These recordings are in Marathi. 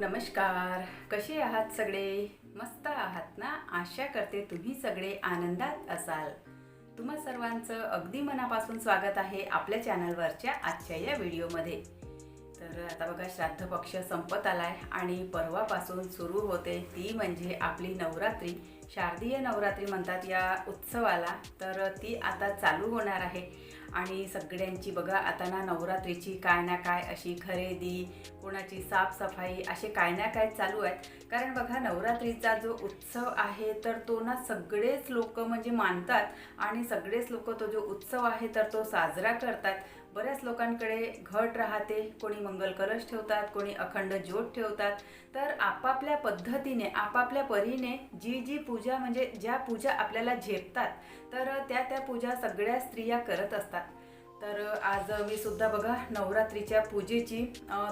नमस्कार. कसे आहात सगळे? मस्त आहात ना? आशा करते तुम्ही सगळे आनंदात असाल. तुम्हा सर्वांचं अगदी मनापासून स्वागत आहे आपल्या चॅनलवरच्या आजच्या या व्हिडिओमध्ये. तर आता बघा श्राद्ध पक्ष संपत आलाय आणि परवापासून सुरू होते. ती म्हणजे आपली नवरात्री. शारदीय नवरात्री म्हणतात या उत्सवाला. तर ती आता चालू होणार आहे. आणि सगळ्यांची बघा आता ना नवरात्रीची काय ना काय अशी खरेदी कोणाची साफसफाई असे काय ना काय चालू आहेत. कारण बघा नवरात्रीचा जो उत्सव आहे तर तो ना सगळेच लोक म्हणजे मानतात आणि सगळेच लोक तो जो उत्सव आहे तर तो साजरा करतात. बऱ्याच लोकांकडे घट राहते कोणी मंगल कलश ठेवतात कोणी अखंड ज्योत ठेवतात. तर आपापल्या पद्धतीने आपापल्या परीने जी जी पूजा म्हणजे ज्या पूजा आपल्याला झेपतात तर त्या त्या पूजा सगळ्या स्त्रिया करत असतात. तर आज मी सुद्धा बघा नवरात्रीच्या पूजेची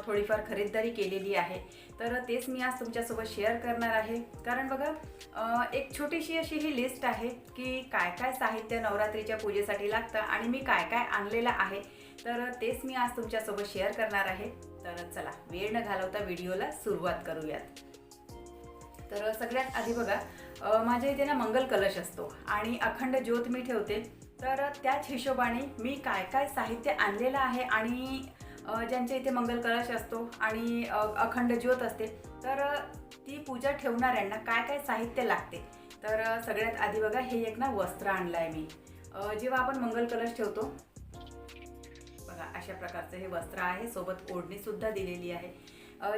थोडीफार खरेदीदारी केलेली आहे. तर तेच मी आज तुमच्यासोबत शेअर करणार आहे. कारण बघा एक छोटीशी अशी ही लिस्ट आहे की काय काय साहित्य नवरात्रीच्या पूजेसाठी लागतं आणि मी काय काय आणलेलं आहे. तर तेच मी आज तुमच्यासोबत शेअर करणार आहे. तर चला वेळ न घालवता व्हिडिओला सुरुवात करूयात. तर सगळ्यात आधी बघा माझ्या इथे ना मंगल कलश असतो आणि अखंड ज्योत मी ठेवते. तर त्याच हिशोबाने मी काय काय साहित्य आणलेलं आहे आणि ज्यांच्या इथे मंगल कलश असतो आणि अखंड ज्योत असते तर ती पूजा ठेवणाऱ्यांना काय काय साहित्य लागते? तर सगळ्यात आधी बघा हे एक ना वस्त्र आणलं आहे मी जेव्हा आपण मंगल कलश ठेवतो बघा अशा प्रकारचं हे वस्त्र आहे. सोबत ओढणी सुद्धा दिलेली आहे.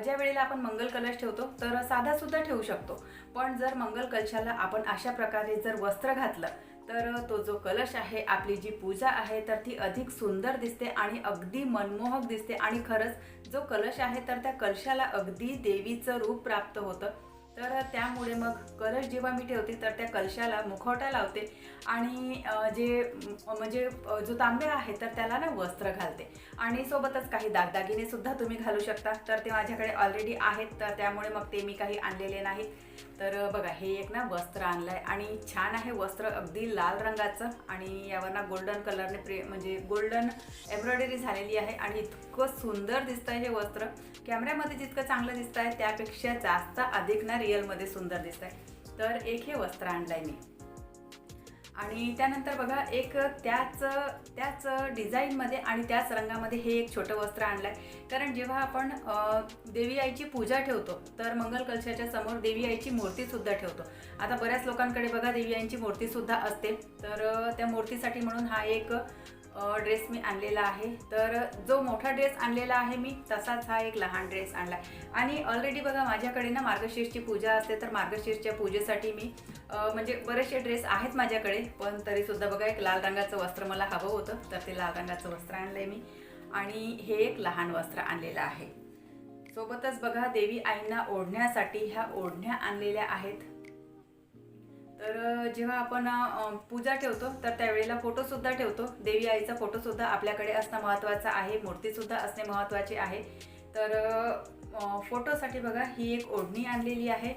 ज्या वेळेला आपण मंगल कलश ठेवतो तर साधा सुद्धा ठेवू शकतो. पण जर मंगल कलशाला आपण अशा प्रकारे जर वस्त्र घातलं तर तो जो कलश आहे आपली जी पूजा आहे तर ती अधिक सुंदर दिसते आणि अगदी मनमोहक दिसते. आणि खरंच जो कलश आहे तर त्या कलशाला अगदी देवीचं रूप प्राप्त होतं. तर त्यामुळे मग कलश जेव्हा मी ठेवते तर त्या कलशाला मुखवटा लावते आणि जे म्हणजे जो तांब्या आहे तर त्याला ना वस्त्र घालते. आणि सोबतच काही दागदागिने सुद्धा तुम्ही घालू शकता. तर ते माझ्याकडे ऑलरेडी आहेत तर त्यामुळे मग ते मी काही आणलेले नाहीत तर बघा हे एक ना वस्त्र आणलं आहे आणि छान आहे वस्त्र अगदी लाल रंगाचं आणि यावर ना गोल्डन कलरने प्रे म्हणजे गोल्डन एम्ब्रॉयडरी झालेली आहे आणि इतकं सुंदर दिसतं हे वस्त्र. कॅमेऱ्यामध्ये जितकं चांगलं दिसत आहे त्यापेक्षा जास्त अधिक ना रिअलमध्ये सुंदर दिसत आहे तर एक हे वस्त्र आणलं आहे मी. आणि त्यानंतर बघा एक त्याच त्याच डिझाईनमध्ये आणि त्याच रंगामध्ये हे एक छोटं वस्त्र आणलं आहे कारण जेव्हा आपण देवी आईची पूजा ठेवतो तर मंगल कलशाच्या समोर देवी आईची मूर्तीसुद्धा ठेवतो. आता बऱ्याच लोकांकडे बघा देवी आईची मूर्तीसुद्धा असते. तर त्या मूर्तीसाठी म्हणून हा एक ड्रेस मी आणलेला आहे. तर जो मोठा ड्रेस आणलेला आहे मी तसाच हा एक लहान ड्रेस आणला आहे. आणि ऑलरेडी बघा माझ्याकडे ना मार्गशीर्षची पूजा असते तर मार्गशीर्षच्या पूजेसाठी मी म्हणजे बरेचसे ड्रेस आहेत माझ्याकडे पण तरीसुद्धा बघा एक लाल रंगाचं वस्त्र मला हवं होतं तर ते लाल रंगाचं वस्त्र आणलं आहे मी. आणि हे एक लहान वस्त्र आणलेलं आहे. सोबतच बघा देवी आईंना ओढण्यासाठी ह्या ओढण्या आणलेल्या आहेत. तर जेव्हा आपण पूजा ठेवतो तर त्यावेळेला फोटोसुद्धा ठेवतो. देवी आईचा फोटोसुद्धा आपल्याकडे असणं महत्त्वाचं आहे. मूर्तीसुद्धा असणे महत्त्वाचे आहे. तर फोटोसाठी बघा ही एक ओढणी आणलेली आहे.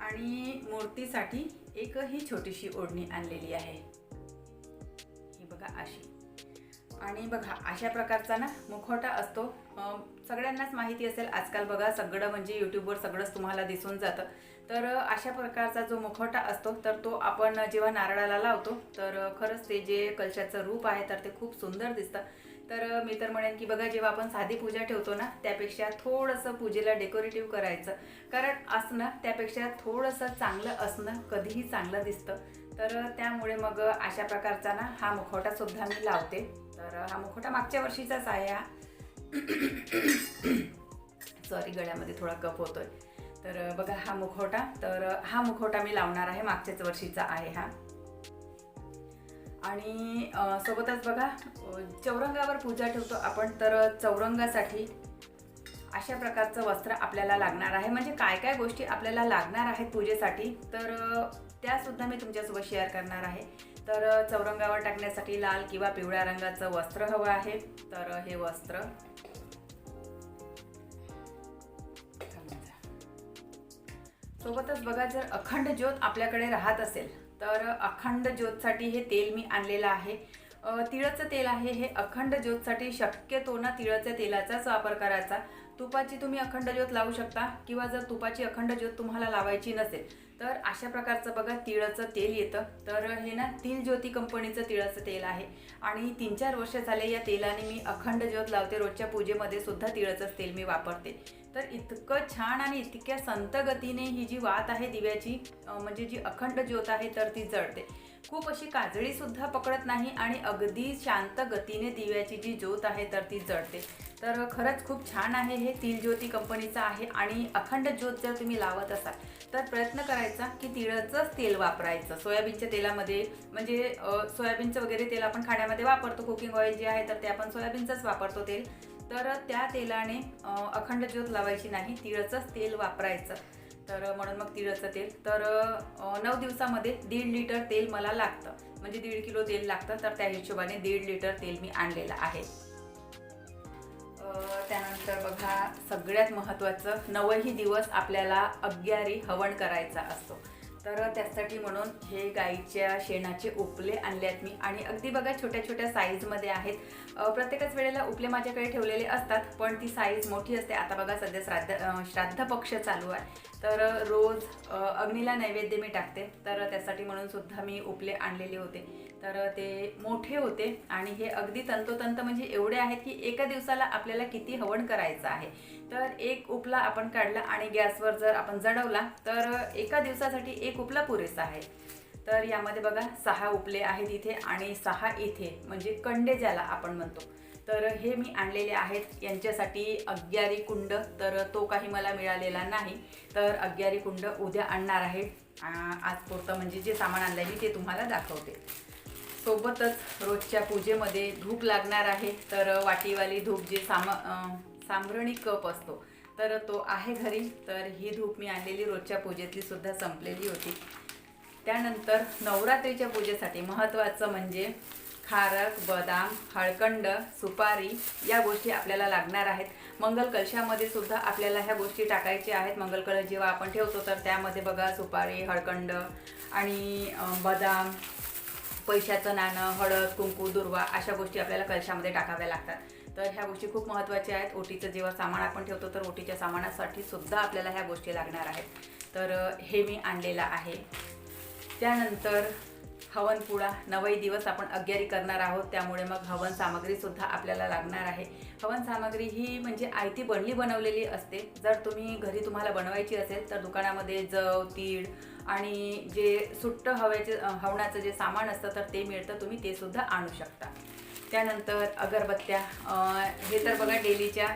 आणि मूर्तीसाठी एक ही छोटीशी ओढणी आणलेली आहे. ही बघा अशी. आणि बघा अशा प्रकारचा ना मुखवटा असतो. सगळ्यांनाच माहिती असेल आजकाल बघा सगळं म्हणजे यूट्यूबवर सगळंच तुम्हाला दिसून जातं. तर अशा प्रकारचा जो मुखवटा असतो तर तो आपण जेव्हा नारळाला लावतो तर खरंच ते जे कलशाचं रूप आहे तर ते खूप सुंदर दिसतं. तर मी तर म्हणेन की बघा जेव्हा आपण साधी पूजा ठेवतो ना त्यापेक्षा थोडंसं पूजेला डेकोरेटिव्ह करायचं. कारण असणं त्यापेक्षा थोडंसं चांगलं असणं कधीही चांगलं दिसतं. तर त्यामुळे मग अशा प्रकारचा ना हा मुखवटा सुद्धा मी लावते. तर हा मुखवटा मागच्या वर्षीचाच आहे हा. सॉरी गळ्यामध्ये थोडा कप होतोय. तर बघा हा मुखवटा. तर हा मुखवटा मी लावणार आहे मागच्याच वर्षीचा आहे हा. आणि सोबतच बघा चौरंगावर पूजा ठेवतो आपण तर चौरंगासाठी अशा प्रकारचं वस्त्र आपल्याला लागणार आहे. म्हणजे काय काय गोष्टी आपल्याला लागणार आहेत पूजेसाठी तर त्यासुद्धा मी तुमच्यासोबत शेअर करणार आहे. तर चौरंगावर टाकण्यासाठी लाल किंवा पिवळ्या रंगाचं वस्त्र हवं आहे. तर हे वस्त्र. सोबतच बघा जर अखंड ज्योत आपल्याकडे राहत असेल तर अखंड ज्योतसाठी हे तेल मी आणलेलं आहे. तिळाचं तेल आहे हे अखंड ज्योतसाठी शक्यतो ना तिळाच्या तेलाचाच वापर करायचा. तुपाची तुम्ही अखंड ज्योत लावू शकता किंवा जर तुपाची अखंड ज्योत तुम्हाला लावायची नसेल तर अशा प्रकारचं बघा तिळाचं तेल येतं. तर हे ना तिल ज्योती कंपनीचं तिळाचं तेल आहे. आणि तीन चार वर्ष झाले या तेलाने मी अखंड ज्योत लावते. रोजच्या पूजेमध्ये सुद्धा तिळाचंच तेल मी वापरते. तर इतकं छान आणि इतक्या संत गतीने ही जी वात आहे दिव्याची म्हणजे जी अखंड ज्योत आहे तर ती जळते. खूप अशी काजळी सुद्धा पकडत नाही आणि अगदी शांत गतीने दिव्याची जी ज्योत आहे तर ती जळते. तर खरंच खूप छान आहे हे तिळ ज्योती कंपनीचं आहे आणि अखंड ज्योत जर तुम्ही लावत असाल तर प्रयत्न करायचा की तिळाचंच तेल वापरायचं. सोयाबीनच्या तेलामध्ये म्हणजे सोयाबीनचं वगैरे तेल आपण खाण्यामध्ये वापरतो. कुकिंग ऑइल जे आहे तर ते आपण सोयाबीनचंच वापरतो तेल. तर त्या तेलाने अखंड ज्योत लावायची नाही तिळाचंच तेल वापरायचं. तर म्हणून मग तिळाचं तेल. तर नऊ दिवसामध्ये दीड लिटर तेल मला लागतं. म्हणजे दीड किलो तेल लागतं. तर त्या हिशोबाने दीड लिटर तेल मी आणलेलं आहे. त्यानंतर बघा सगळ्यात महत्त्वाचं नवही दिवस आपल्याला अग्यारी हवन करायचा असतो. तर त्यासाठी म्हणून हे गाईच्या शेणाचे उपले आणल्यात मी. आणि अगदी बघा छोट्या छोट्या साईजमध्ये आहेत. प्रत्येकच वेळेला उपले माझ्याकडे ठेवलेले असतात पण ती साईज मोठी असते. आता बघा सध्या श्राद्ध श्राद्ध पक्ष चालू आहे. तर रोज अग्नीला नैवेद्य मी टाकते. तर त्यासाठी म्हणून सुद्धा मी उपले आणलेले होते. तर ते मोठे होते आणि हे अगदी तंतोतंत म्हणजे एवढे आहेत की एका दिवसाला आपल्याला किती हवन करायचं आहे. तर एक उपला आपण काढला आणि गॅसवर जर आपण जडवला तर एका दिवसासाठी एक उपला पुरेसा आहे. तर यामध्ये बघा सहा उपले आहेत इथे आणि सहा इथे म्हणजे कंडे ज्याला आपण म्हणतो. तर हे मी आणलेले आहेत. यांच्यासाठी अग्यारी कुंड तर तो काही मला मिळालेला नाही. तर अग्यारी कुंड उद्या आणणार आहे. आ- आज पुरतं म्हणजे जे सामान आणलं मी ते तुम्हाला दाखवते. सोबतच रोजच्या पूजेमध्ये धूप लागणार आहे. तर वाटीवाली धूप जे साम अं, सांभरणी कप असतो तर तो आहे घरी. तर ही धूप मी आणलेली रोजच्या पूजेतली सुद्धा संपलेली होती. त्यानंतर नवरात्रीच्या पूजेसाठी महत्त्वाचं म्हणजे खारक बदाम हळकंड सुपारी या गोष्टी आपल्याला लागणार आहेत. मंगल कलशामध्ये सुद्धा आपल्याला ह्या गोष्टी टाकायच्या आहेत. मंगल कलश जेव्हा आपण ठेवतो तर त्यामध्ये बघा सुपारी हळकंड आणि बदाम पैशाचं नाणं हळद कुंकू दुर्वा अशा गोष्टी आपल्याला कलशामध्ये टाकाव्या लागतात. तर ह्या गोष्टी खूप महत्त्वाच्या आहेत. ओटीचं जेव्हा सामान आपण ठेवतो तर ओटीच्या सामानासाठी सुद्धा आपल्याला ह्या गोष्टी लागणार आहेत. तर हे मी आणलेलं आहे. त्यानंतर हवनपुडा नवई दिवस आपण अग्यारी करणार आहोत. त्यामुळे मग हवन सामग्रीसुद्धा आपल्याला लागणार आहे. हवन सामग्री ही म्हणजे आयती बनली बनवलेली असते. जर तुम्ही घरी तुम्हाला बनवायची असेल तर दुकानामध्ये जव तीळ आणि जे सुट्ट हव्याचे हवणाचं हवनाचं जे सामान असतं तर ते मिळतं. तुम्ही ते सुद्धा आणू शकता. त्यानंतर अगरबत्त्या हे तर बघा डेलीच्या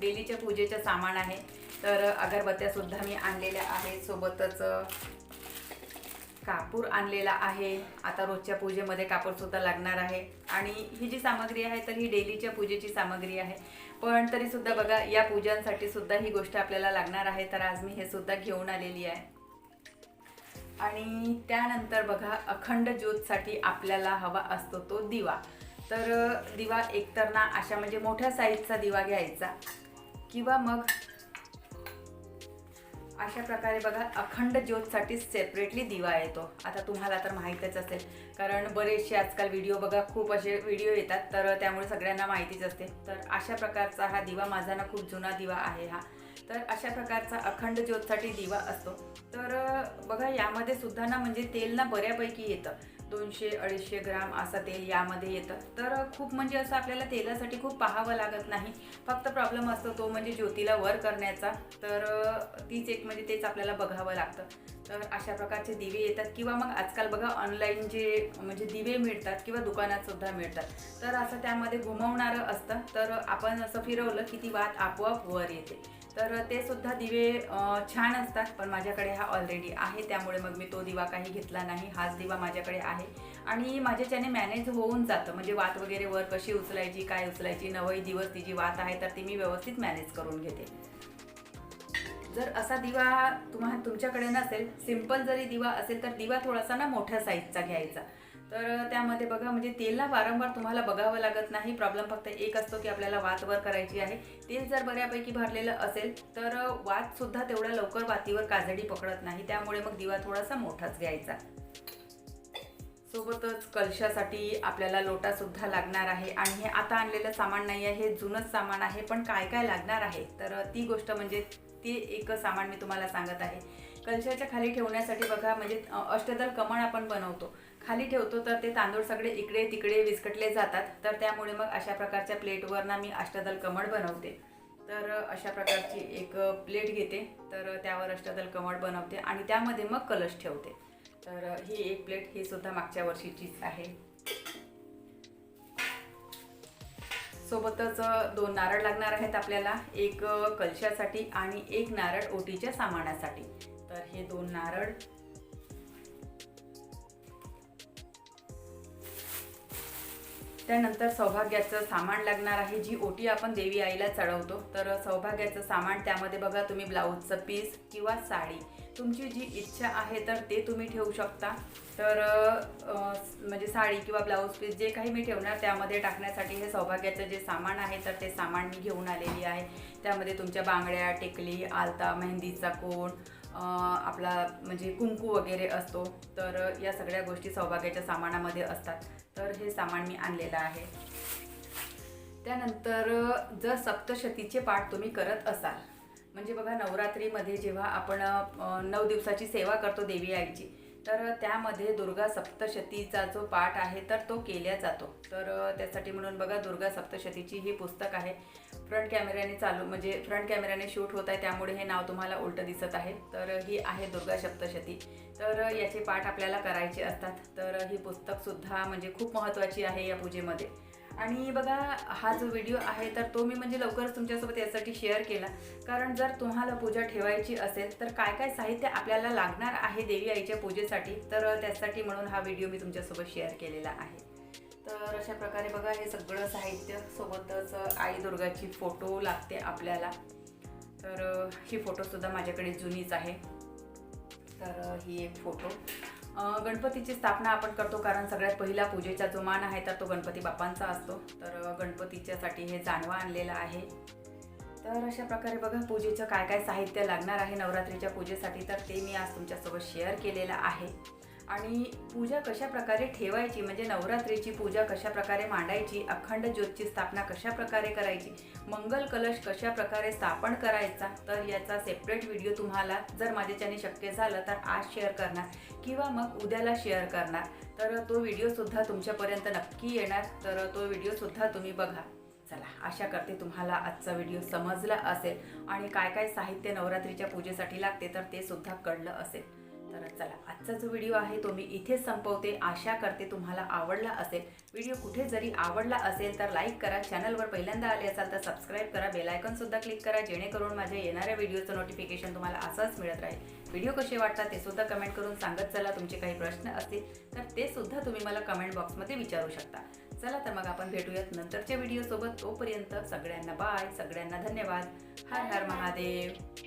डेलीच्या पूजेचं सामान आहे. तर अगरबत्त्यासुद्धा मी आणलेल्या आहेत. सोबतच कापूर आणलेला आहे. आता रोजच्या पूजेमध्ये कापूर सुद्धा लागणार आहे. आणि ही जी सामग्री आहे तर ही डेलीच्या पूजेची सामग्री आहे. पण तरी सुद्धा बघा या पूजांसाठी सुद्धा ही गोष्ट आपल्याला लागणार आहे. तर आज मी हे सुद्धा घेऊन आलेली आहे. आणि त्यानंतर बघा अखंड ज्योतसाठी आपल्याला हवा असतो तो दिवा. तर दिवा एकतर ना अशा म्हणजे मोठ्या साईजचा दिवा घ्यायचा. किंवा मग अशा प्रकारे बघा अखंड ज्योतसाठी सेपरेटली दिवा येतो. आता तुम्हाला तर माहीतच असेल कारण बरेचसे आजकाल व्हिडिओ बघा खूप असे व्हिडिओ येतात तर त्यामुळे सगळ्यांना माहितीच असते. तर अशा प्रकारचा हा दिवा माझा ना खूप जुना दिवा आहे हा. तर अशा प्रकारचा अखंड ज्योतसाठी दिवा असतो. तर बघा यामध्ये सुद्धा ना म्हणजे तेल ना बऱ्यापैकी येतं. दोनशे अडीचशे ग्राम असं तेल यामध्ये येतं. तर खूप म्हणजे असं आपल्याला तेलासाठी खूप पाहावं लागत नाही. फक्त प्रॉब्लेम असतो तो म्हणजे ज्योतीला वर करण्याचा. तर तीच एक म्हणजे तेच आपल्याला बघावं लागतं. तर अशा प्रकारचे दिवे येतात किंवा मग आजकाल बघा ऑनलाईन जे म्हणजे दिवे मिळतात किंवा दुकानात सुद्धा मिळतात. तर असं त्यामध्ये घुमवणारं असतं. तर आपण असं फिरवलं की ती वात आपोआप वर येते. तर ते सुद्धा दिवे छान असतात पण माझ्याकडे हा ऑलरेडी आहे. त्यामुळे मग मी तो दिवा काही घेतला नाही. हाच दिवा माझ्याकडे आहे. आणि माझ्याच्याने मॅनेज होऊन जातं म्हणजे वात वगैरे वर कशी उचलायची काय उचलायची नवई दिवस ती जी वात आहे तर ती मी व्यवस्थित मॅनेज करून घेते. जर असा दिवा तुम्हा तुमच्याकडे नसेल सिंपल जरी दिवा असेल तर दिवा थोडासा ना मोठ्या साईजचा घ्यायचा. तर त्यामध्ये बघा म्हणजे तेलला वारंवार तुम्हाला बघावं लागत नाही. प्रॉब्लेम फक्त एक असतो की आपल्याला वात वर करायची आहे. तेल जर बऱ्यापैकी भरलेलं असेल तर वातसुद्धा तेवढ्या लवकर वातीवर काजडी पकडत नाही. त्यामुळे मग दिवा थोडासा मोठाच घ्यायचा. सोबतच कलशासाठी आपल्याला लोटासुद्धा लागणार आहे. आणि हे आता आणलेलं सामान नाही आहे हे जुनंच सामान आहे पण काय काय लागणार आहे? तर ती गोष्ट म्हणजे ती एक सामान मी तुम्हाला सांगत आहे. कलशाच्या खाली ठेवण्यासाठी बघा म्हणजे अष्टदल कमळ आपण बनवतो. खाली ठेवतो तर ते तांदूळ सगळे इकडे तिकडे विस्कटले जातात. तर त्यामुळे मग अशा प्रकारच्या प्लेटवर ना मी अष्टदल कमळ बनवते. तर अशा प्रकारची एक प्लेट घेते. तर त्यावर अष्टदल कमळ बनवते आणि त्यामध्ये मग कलश ठेवते. तर ही एक प्लेट ही सुद्धा मागच्या वर्षीचीच आहे. सोबतच दोन नारळ लागणार आहेत आपल्याला. एक कलशासाठी आणि एक नारळ ओटीच्या सामानासाठी. तर हे दोन नारळ त्यानंतर सौभाग्याचं सामान लागणार आहे जी ओटी आपण देवी आईला चढवतो. तर सौभाग्याचं सामान त्यामध्ये बघा तुम्ही ब्लाऊजचं पीस किंवा साडी. तुमची जी इच्छा आहे तर ते तुम्ही ठेवू शकता. तर म्हणजे साडी किंवा ब्लाऊज पीस जे काही मी ठेवणार त्यामध्ये टाकण्यासाठी हे सौभाग्याचं जे सामान आहे तर ते सामान मी घेऊन आलेली आहे. त्यामध्ये तुमच्या बांगड्या टेकली आलता मेहंदीचा कोण आपला म्हणजे कुंकू वगैरे असतो तर या सगळ्या गोष्टी सौभाग्याच्या सामानामध्ये असतात. तर हे सामान मी आणलेलं आहे. त्यानंतर जर सप्तशतीचे पाठ तुम्ही करत असाल. म्हणजे बघा नवरात्रीमध्ये जेव्हा आपण नऊ दिवसाची सेवा करतो देवी आईची तर त्यामध्ये दुर्गा सप्तशतीचा जो पाठ आहे तर तो केला जातो. तर त्यासाठी म्हणून बघा दुर्गा सप्तशतीची ही पुस्तक आहे. फ्रंट कॅमेऱ्याने चालू म्हणजे फ्रंट कॅमेऱ्याने शूट होत आहे त्यामुळे हे नाव तुम्हाला उलटं दिसत आहे. तर ही आहे दुर्गा सप्तशती. तर याचे पाठ आपल्याला करायचे असतात. तर ही पुस्तकसुद्धा म्हणजे खूप महत्त्वाची आहे या पूजेमध्ये. आणि बघा हा जो व्हिडिओ आहे तर तो मी म्हणजे लवकरच तुमच्यासोबत यासाठी शेअर केला. कारण जर तुम्हाला पूजा ठेवायची असेल तर काय काय साहित्य आपल्याला लागणार आहे देवी आईच्या पूजेसाठी तर त्यासाठी म्हणून हा व्हिडिओ मी तुमच्यासोबत शेअर केलेला आहे. तर अशा प्रकारे बघा हे सगळं साहित्य सोबतच आई दुर्गाची फोटो लागते आपल्याला. तर ही फोटोसुद्धा माझ्याकडे जुनीच आहे. तर ही एक फोटो गणपतीची स्थापना आपण करतो कारण सगळ्यात पहिला पूजेचा जो मान आहे तर तो गणपती बाप्पांचा असतो. तर गणपतीच्यासाठी हे जानवा आणलेलं आहे. तर अशा प्रकारे बघा पूजेचं काय काय साहित्य लागणार आहे नवरात्रीच्या पूजेसाठी तर ते मी आज तुमच्यासोबत शेअर केलेलं आहे. आणि पूजा कशा प्रकारे ठेवायची म्हणजे नवरात्रीची पूजा कशा प्रकारे मांडायची अखंड ज्योतची स्थापना कशा प्रकारे करायची मंगल कलश कशा प्रकारे स्थापन करायचा तर याचा सेपरेट व्हिडिओ तुम्हाला जर माझ्याच्याने शक्य झालं तर आज शेअर करणार किंवा मग उद्याला शेअर करणार. तर तो व्हिडिओसुद्धा तुमच्यापर्यंत नक्की येणार तर तो व्हिडिओसुद्धा तुम्ही बघा. चला आशा करते तुम्हाला आजचा व्हिडिओ समजला असेल. आणि काय काय साहित्य नवरात्रीच्या पूजेसाठी लागते तर ते सुद्धा कळलं असेल. तर चला आजचा जो व्हिडिओ आहे तो मी इथेच संपवते. आशा करते तुम्हाला आवडला असेल. व्हिडिओ कुठे जरी आवडला असेल तर लाईक करा चॅनलवर पहिल्यांदा आले असाल तर सबस्क्राईब करा बेलायकनसुद्धा क्लिक करा जेणेकरून माझ्या येणाऱ्या व्हिडिओचं नोटिफिकेशन तुम्हाला असंच मिळत राहील. व्हिडिओ कसे वाटतात ते सुद्धा कमेंट करून सांगत चला तुमचे काही प्रश्न असतील तर ते सुद्धा तुम्ही मला कमेंट बॉक्समध्ये विचारू शकता. चला तर मग आपण भेटूयात नंतरच्या व्हिडिओसोबत. तोपर्यंत सगळ्यांना बाय सगळ्यांना धन्यवाद. हर हर महादेव.